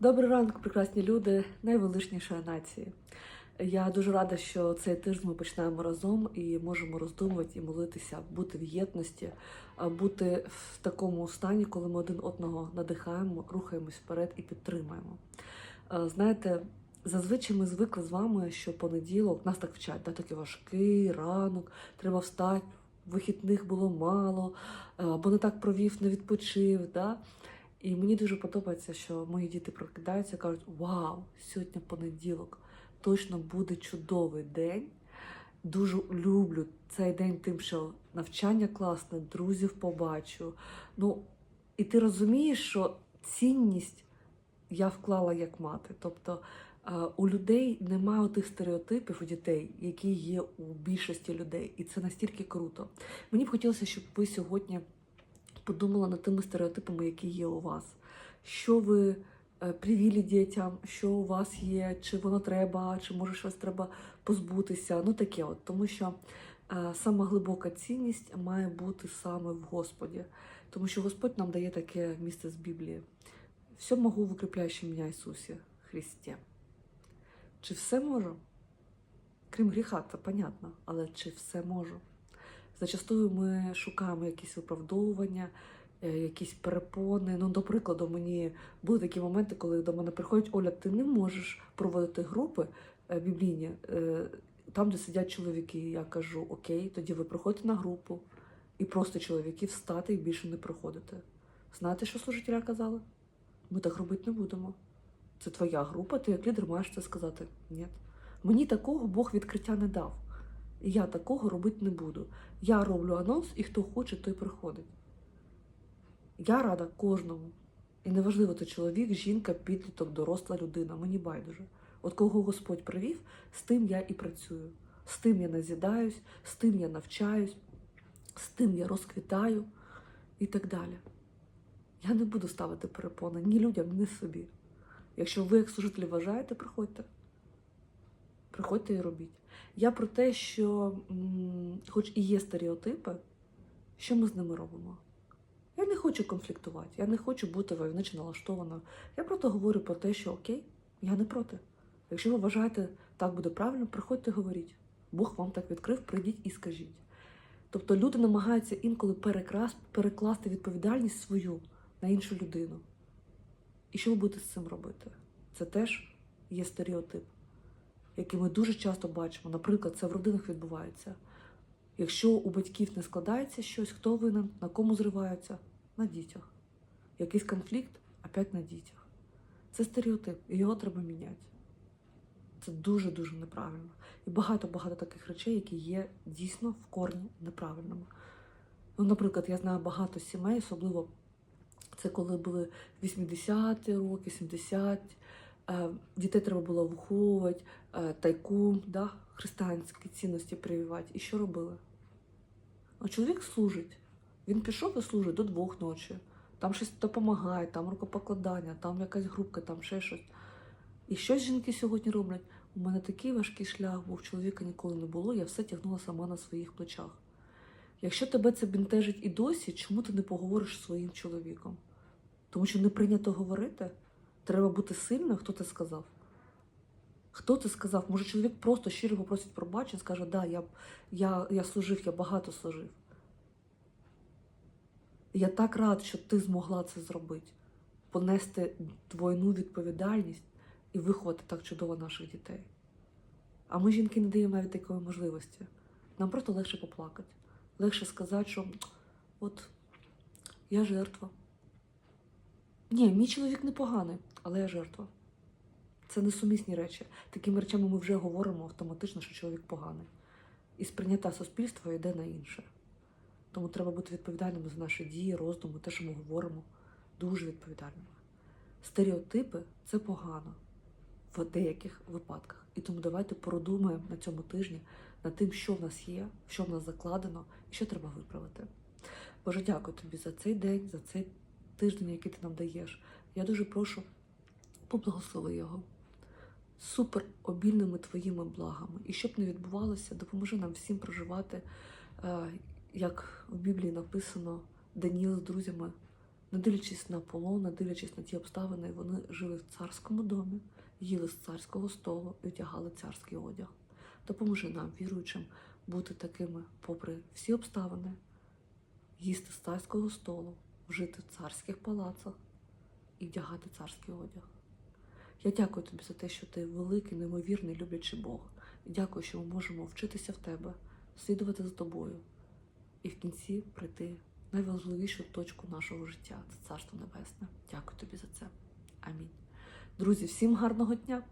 Добрий ранок, прекрасні люди, найвеличнішої нації. Я дуже рада, що цей тиждень ми починаємо разом і можемо роздумувати і молитися, бути в єдності, бути в такому стані, коли ми один одного надихаємо, рухаємось вперед і підтримуємо. Е, Знаєте, зазвичай ми звикли з вами, що понеділок нас так вчать, да, такий важкий ранок, треба встати, вихідних було мало, е, або не так провів, не відпочив. Да? І мені дуже подобається, що мої діти прокидаються і кажуть: Вау, сьогодні понеділок, точно буде чудовий день. Дуже люблю цей день тим, що навчання класне, друзів побачу. Ну, і ти розумієш, що цінність я вклала як мати. Тобто е, у людей немає тих стереотипів у дітей, які є у більшості людей. І це настільки круто. Мені б хотілося, щоб ви сьогодні подумала над тими стереотипами, які є у вас. Що ви е, привілі дітям, що у вас є, чи воно треба, чи може щось треба позбутися. Ну таке от. Тому що е, сама глибока цінність має бути саме в Господі. Тому що Господь нам дає таке місце з Біблії. Все могу в укріпляючи мене Ісусі Христі. Чи все можу? Крім гріха, це понятно, але чи все можу? Зачастую ми шукаємо якісь виправдовування, е, якісь перепони. Ну, до прикладу, мені були такі моменти, коли до мене приходять, Оля, ти не можеш проводити групи е, біблійні е, там, де сидять чоловіки. Я кажу, окей, тоді ви приходите на групу і просто чоловіки встати і більше не приходите. Знаєте, що служителя казали? Ми так робити не будемо. Це твоя група, ти як лідер маєш це сказати. Ні. Мені такого Бог відкриття не дав. Я такого робити не буду. Я роблю анонс, і хто хоче, той приходить. Я рада кожному. І неважливо, це чоловік, жінка, підліток, доросла людина. Мені байдуже. От кого Господь привів, з тим я і працюю. З тим я назідаюсь, з тим я навчаюсь, з тим я розквітаю і так далі. Я не буду ставити перепони ні людям, ні собі. Якщо ви, як служителі, вважаєте, приходьте. Приходьте і робіть. Я про те, що, хоч і є стереотипи, що ми з ними робимо? Я не хочу конфліктувати, я не хочу бути войовничо налаштованою. Я просто говорю про те, що окей, я не проти. Якщо ви вважаєте, так буде правильно, приходьте говоріть. Бог вам так відкрив, прийдіть і скажіть. Тобто люди намагаються інколи перекрас, перекласти відповідальність свою на іншу людину. І що ви будете з цим робити? Це теж є стереотип, який ми дуже часто бачимо. Наприклад, це в родинах відбувається. Якщо у батьків не складається щось, хто винен, на кому зриваються? На дітях. Якийсь конфлікт опять на дітях. Це стереотип, і його треба міняти. Це дуже-дуже неправильно. І багато-багато таких речей, які є дійсно в корні неправильними. Ну, наприклад, я знаю багато сімей, особливо це коли були 80-ті роки, 70 е, дітей треба було виховувати, е, тайком, да, християнські цінності прививати. І що робили? А чоловік служить. Він пішов і служить до двох ночі. Там щось допомагає, там рукопокладання, там якась групка, там ще щось. І що жінки сьогодні роблять? У мене такий важкий шлях був, чоловіка ніколи не було, я все тягнула сама на своїх плечах. Якщо тебе це бентежить і досі, чому ти не поговориш зі своїм чоловіком? Тому що не прийнято говорити. Треба бути сильною, хто це сказав. Хто це сказав? Може, чоловік просто щиро попросить пробачення, скаже, да, я, я, я служив, я багато служив. Я так рад, що ти змогла це зробити, понести двойну відповідальність і виховати так чудово наших дітей. А ми, жінки, не даємо навіть такої можливості. Нам просто легше поплакати. Легше сказати, що от я жертва. Ні, мій чоловік непоганий, але я жертва. Це несумісні речі. Такими речами ми вже говоримо автоматично, що чоловік поганий. І сприйняття суспільства йде на інше. Тому треба бути відповідальними за наші дії, роздуми, те, що ми говоримо, дуже відповідальними. Стереотипи це погано в деяких випадках. І тому давайте продумаємо на цьому тижні над тим, що в нас є, що в нас закладено і що треба виправити. Боже, дякую тобі за цей день, за цей тиждень, який ти нам даєш. Я дуже прошу, поблагослови його супер обільними твоїми благами. І щоб не відбувалося, допоможи нам всім проживати, е, як в Біблії написано, Даніл з друзями не дивлячись на полон, не дивлячись на ті обставини, вони жили в царському домі, їли з царського столу і одягали царський одяг. Допоможи нам, віруючим, бути такими, попри всі обставини, їсти з царського столу, жити в царських палацах і вдягати царський одяг. Я дякую тобі за те, що ти великий, неймовірний, люблячий Бог. І дякую, що ми можемо вчитися в тебе, слідувати за тобою і в кінці прийти в найважливішу точку нашого життя це Царство Небесне. Дякую тобі за це. Амінь. Друзі, всім гарного дня!